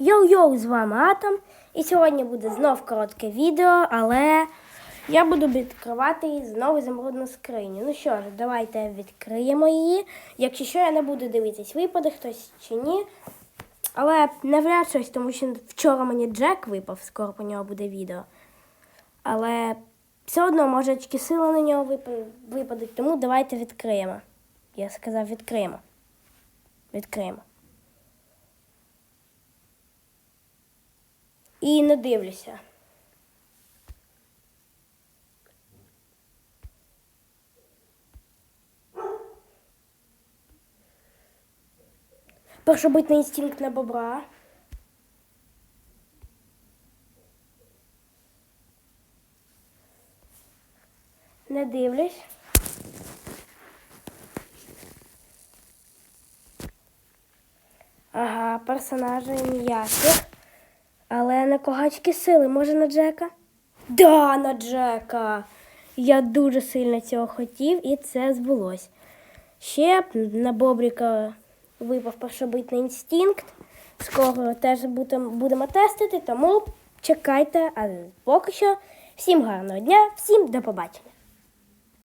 Йоу-йоу, з вами Атом. І сьогодні буде знов коротке відео, але я буду відкривати знову замородну скриню. Ну що ж, давайте відкриємо її. Якщо що, я не буду дивитись, випаде хтось чи ні. Але навряд щось, тому що вчора мені Джек випав, скоро по нього буде відео. Але все одно, може, очки сили на нього випа- випадуть, тому давайте відкриємо. Я сказав, відкриємо. Відкриємо. І не дивлюся. Першобитний інстинкт на бобра. Не дивлюсь. Ага, персонажі ніяких. Але на когачки сили, може на Джека? Да, на Джека. Я дуже сильно цього хотів і це збулось. Ще на Бобріка випав першобитний інстинкт. Скоро теж будемо тестити, тому чекайте. А поки що всім гарного дня, всім до побачення.